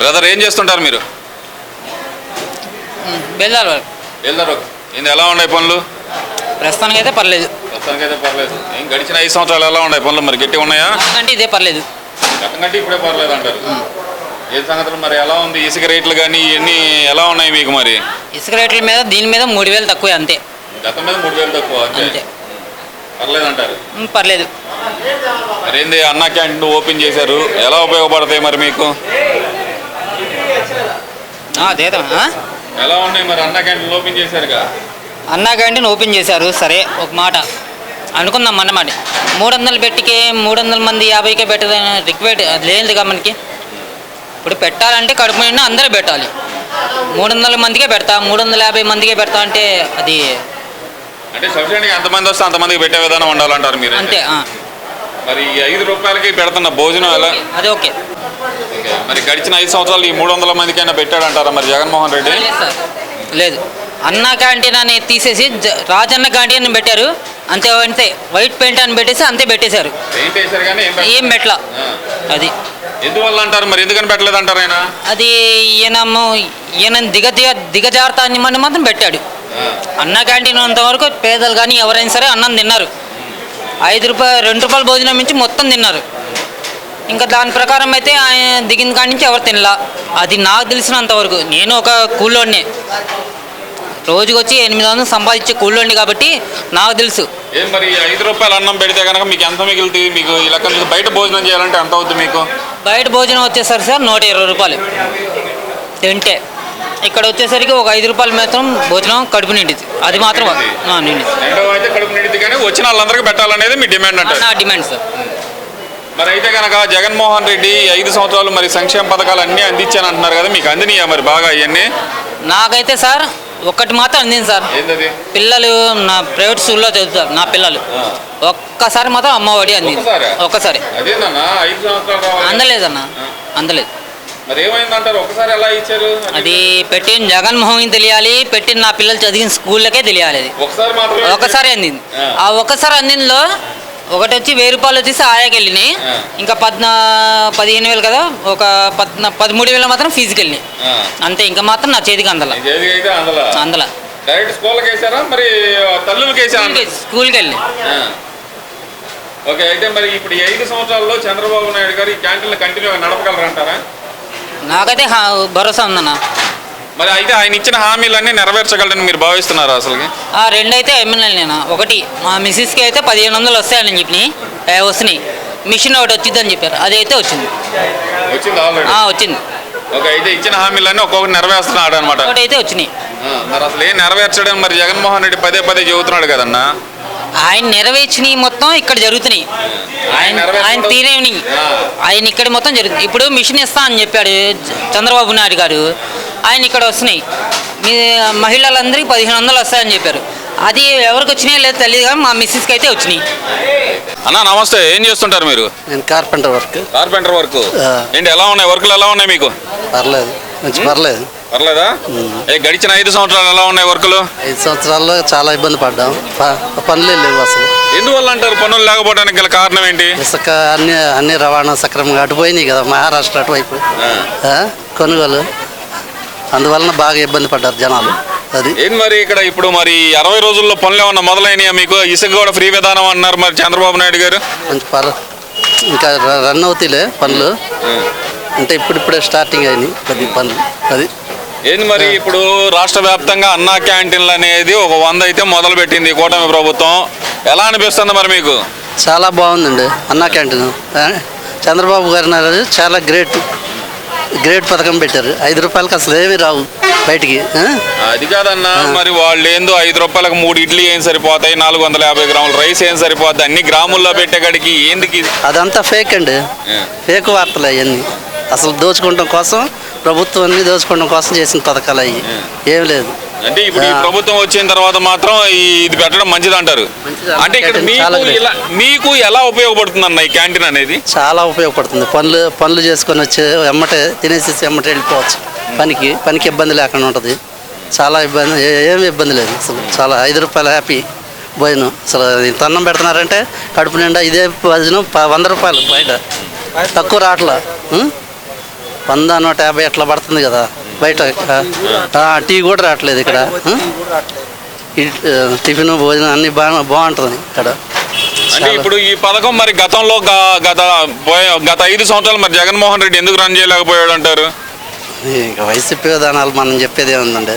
Brother ఏం చేస్తుంటారు మీరు? బెల్లారు వరకు ఏంది ఎలా ఉన్నాయి పనులు? ప్రస్తుతానికి అయితే పర్లేదు. ప్రస్తుతానికి అయితే పర్లేదు. ఏం గడిచిన ఐదు సంవత్సరాలు ఎలా ఉన్నాయి పనులు? మరి గట్టి ఉన్నాయా? అంటే ఇదే పర్లేదు. గతం కంటే ఇప్పుడే పర్లేదు అంటారు. ఏ సంగతులు మరి ఎలా ఉంది? ఇసుక రేట్లు కానీ ఇవన్నీ ఎలా ఉన్నాయి మీకు మరి? ఇసుక రేట్ల మీద దీని మీద మూడు వేలు తక్కువే అంతే. గతం మీద మూడు వేలు తక్కువ అంతే. పర్లేదు అంటారు. పర్లేదు. మరి ఏంది అన్నా క్యాంటీన్ ఓపెన్ చేశారు. ఎలా ఉపయోగపడతాయి మరి మీకు? ఎలా ఉన్నాయి మరి అన్నా క్యాంటీన్ ఓపెన్ చేశారుగా? అన్నా క్యాంటీన్ ఓపెన్ చేశారు సరే ఒక మాట. అనుకుందాం అన్నమాట మూడు వందలు పెట్టికే మూడు వందల మంది యాభైకే పెట్టదని రిక్వైర్డ్ అది లేదుగా మనకి. ఇప్పుడు పెట్టాలంటే కడుపు నిండా అందరూ పెట్టాలి. మూడు వందల మందికే పెడతా మూడు వందల యాభై మందికే పెడతా అంటే అది అంటే ఎంతమంది వస్తే అంతమందికి పెట్టే విధానం ఉండాలంటారు మీరు అంతే. మరి ఈ ఐదు రూపాయలకి పెడుతున్న భోజనం ఎలా? అది ఓకే. మరి గడిచిన ఐదు సంవత్సరాలు ఈ మూడు వందల మందికైనా పెట్టాడంటారా మరి జగన్మోహన్ రెడ్డి? లేదు అన్నా క్యాంటీన్ అని తీసేసి రాజన్న క్యాంటీన్ అని పెట్టారు. అంతే అంతే. వైట్ పెయింట్ అని పెట్టేసి అంతే పెట్టేశారు. ఏం పెట్టలా. ఆ. అది. ఎందువల్ల అంటారు మరి? ఎందుకని పెట్టలేదు అంటారు ఆయన? అది ఈయనము ఈయన దిగ దిగ దిగజారుతా అని మాత్రం పెట్టాడు. అన్న క్యాంటీన్ అంతవరకు పేదలు కానీ ఎవరైనా సరే అన్నం తిన్నారు. ఐదు రూపాయలు రెండు రూపాయల భోజనం నుంచి మొత్తం తిన్నారు. ఇంకా దాని ప్రకారం అయితే ఆయన దిగిన కాడి నుంచి ఎవరు తినలా. అది నాకు తెలిసినంత వరకు. నేను ఒక కూలోడినే. రోజుకి వచ్చి ఎనిమిది వందలు సంపాదించే కూలోడిని కాబట్టి నాకు తెలుసు. ఏం మరి ఐదు రూపాయలు అన్నం పెడితే కనుక మీకు ఎంత మిగులుతుంది? మీకు మీకు బయట భోజనం చేయాలంటే ఎంత అవుతుంది మీకు? బయట భోజనం వచ్చేసరికి సార్ నూట ఇరవై రూపాయలు. తింటే. ఇక్కడ వచ్చేసరికి ఒక ఐదు రూపాయలు మాత్రం భోజనం కడుపు నిండిది అది మాత్రం ఆ, నిండిది రెండవ అయితే కడుపు నిండిది కానీ వచ్చిన వాళ్ళందరికీ పెట్టాలనేది మీ డిమాండ్ అంటారు. నా డిమాండ్ సార్. మరి అయితే కనుక జగన్మోహన్ రెడ్డి ఐదు సంవత్సరాలు మరి సంక్షేమ పథకాలు అన్నీ అందించాను అంటున్నారు కదా మీకు అందినాయా మరి బాగా అవన్నీ నాకైతే సార్ ఒక్కటి మాత్రం అందింది సార్. ఏంటది పిల్లలు నా ప్రైవేట్ స్కూల్లో చదువుతారు నా పిల్లలు. ఒక్కసారి మాత్రం అమ్మ ఒడి అందింది. ఒక్కసారా? ఐదు సంవత్సరాలు రావాలి. అందలేదన్న. అందలేదు. మరి ఏమైందంటారు ఒకసారి ఎలా ఇచ్చారు? అది పెట్టిన జగన్మోహన్ తెలియాలి పెట్టిన నా పిల్లలు చదివిన స్కూళ్ళకే తెలియాలి అది. ఒకసారి మాత్రమే ఒకసారి అందింది. ఆ. ఒక్కసారి అందిందిలో ఒకటి వచ్చి వెయ్యి రూపాయలు వచ్చేసి ఆయాకి వెళ్ళినాయి. ఆ. ఇంకా పద్నా పదిహేను వేలు కదా ఒక పద్నా పదమూడు వేలు మాత్రం ఫీజుకి వెళ్ళినాయి. అంతే ఇంకా మాత్రం నా చేతికి అందల. అందులో. డైరెక్ట్ స్కూల్కి వేసారా? మరి తల్లులకి వేసారా? స్కూల్కి వెళ్ళినాయి. ఆ. ఓకే అయితే మరి ఇప్పుడు ఐదు సంవత్సరాల్లో చంద్రబాబు నాయుడు గారు ఈ క్యాంటీన్లు కంటిన్యూగా నడపగలరంటారా? నాకైతే హా- భరోసా ఉందన్న. మరి అయితే ఆయన ఇచ్చిన హామీలన్నీ నెరవేర్చగలరని మీరు భావిస్తున్నారా అసలుకి? ఆ రెండైతే ఎమ్మెల్యే నేను. ఒకటి మా మిస్సెస్కి అయితే పదిహేను వందలు వస్తాయని చెప్పి వస్తున్నాయి. మిషన్ ఒకటి వచ్చిందని చెప్పారు. అది అయితే వచ్చింది. వచ్చింది ఓకే అయితే ఇచ్చిన హామీలన్నీ ఒక్కొక్కటి నెరవేరుస్తున్నాడు అనమాట ఒకటి అయితే వచ్చినాయి. మరి అసలు ఏం నెరవేర్చడం? మరి జగన్మోహన్ రెడ్డి పదే పదే చెబుతున్నాడు కదన్నా. ఆయన నెరవేర్చినవి మొత్తం ఇక్కడ జరుగుతున్నాయి. ఆయన ఆయన తీరేవి. ఆయన ఇక్కడ మొత్తం జరుగుతుంది ఇప్పుడు మిషన్ ఇస్తా అని చెప్పాడు చంద్రబాబు నాయుడు గారు. ఆయన ఇక్కడ వస్తున్నాయి. మీ మహిళలందరికీ పదిహేను వందలు వస్తాయని చెప్పారు. అది ఎవరికి వచ్చినాయో లేదో తెలియదు కానీ మా మిస్సెస్కి అయితే వచ్చినాయి. అన్నా నమస్తే. ఏం చేస్తుంటారు మీరు? నేను కార్పెంటర్ వర్క్. Carpenter work. ఏంటి ఎలా ఉన్నాయి? వర్కులు ఎలా ఉన్నాయి మీకు? పర్లేదు. మంచి పర్లేదు. పర్లేదా? ఏ గడిచిన ఐదు సంవత్సరాలు ఎలా ఉన్నాయి వర్కులు? ఐదు సంవత్సరాల్లో చాలా ఇబ్బంది పడ్డాం. పనులే లేవు అసలు. ఎందువల్ల అంటారు పనులు లేకపోవడానికి గల కారణం ఏంటి? ఇసుక అన్ని అన్ని రవాణా సక్రమంగా అటుపోయినాయి కదా మహారాష్ట్ర అటువైపు. కొనుగోలు. అందువలన బాగా ఇబ్బంది పడ్డారు జనాలు. అది. ఏంది మరి ఇక్కడ ఇప్పుడు మరి అరవై రోజుల్లో పనులు ఏమన్నా మొదలైనయా మీకు? ఇసుక కూడా ఫ్రీ విధానం అన్నారు మరి చంద్రబాబు నాయుడు గారు. ఇంకా రన్ అవుతాయిలే పనులు. అంటే ఇప్పుడిప్పుడే స్టార్టింగ్ అయినాయి కొద్ది పనులు. అది. ఏంది మరి ఇప్పుడు రాష్ట్ర వ్యాప్తంగా అన్నా క్యాంటీన్లు అనేది ఒక వంద అయితే మొదలు పెట్టింది కూటమి ప్రభుత్వం. ఎలా అనిపిస్తుంది మరి మీకు? చాలా బాగుందండి అన్నా క్యాంటీన్. చంద్రబాబు గారు అన్నారు చాలా గ్రేట్. గ్రేట్ పథకం పెట్టారు. ఐదు రూపాయలకి అసలు ఏమీ రావు బయటికి? అది కాదన్నా మరి వాళ్ళు ఏందో ఐదు రూపాయలకు మూడు ఇడ్లీ ఏం సరిపోతాయి నాలుగు వందల యాభై గ్రాముల రైస్ ఏం సరిపోతాయి అన్ని గ్రాముల్లో పెట్టే కాడికి ఏందికి? అదంతా ఫేక్ అండి. ఫేక్ వార్తలు అవన్నీ. అసలు దోచుకోవడం కోసం ప్రభుత్వాన్ని దోచుకోవడం కోసం చేసిన పథకాలు అవి ఏం. లేదు. అంటే ఇప్పుడు ఈ ప్రభుత్వం వచ్చిన తర్వాత మాత్రం ఇది పెట్టడం మంచిది అంటారు. అంటే ఇక్కడ మీకు great. ఇలా మీకు ఎలా ఉపయోగపడుతుంది అన్న ఈ క్యాంటీన్ అనేది? చాలా ఉపయోగపడుతుంది. పనులు పనులు చేసుకొని వచ్చి ఎమ్మటే తినేసేసి ఎమ్మటే వెళ్ళిపోవచ్చు. పనికి పనికి ఇబ్బంది లేకుండా ఉంటుంది. చాలా ఇబ్బంది ఏమి ఇబ్బంది లేదు. అసలు చాలా ఐదు రూపాయలు హ్యాపీ భోజనం. అసలు ఇంత అన్నం పెడుతున్నారంటే కడుపు నిండా ఇదే భోజనం వంద రూపాయలు బయట. తక్కువ రావట్లా? వంద నూట యాభై అట్లా పడుతుంది కదా బయట. ఆ, టీ కూడా రావట్లేదు ఇక్కడ. టిఫిన్ భోజనం అన్ని బాగా బాగుంటుంది ఇక్కడ. అంటే ఇప్పుడు ఈ పథకం మరి గతంలో గ- గత గత ఐదు సంవత్సరాలు మరి జగన్మోహన్ రెడ్డి ఎందుకు రన్ చేయలేకపోయాడు అంటారు ఇంకా వైసీపీ విధానాలు మనం చెప్పేది ఏముందండి?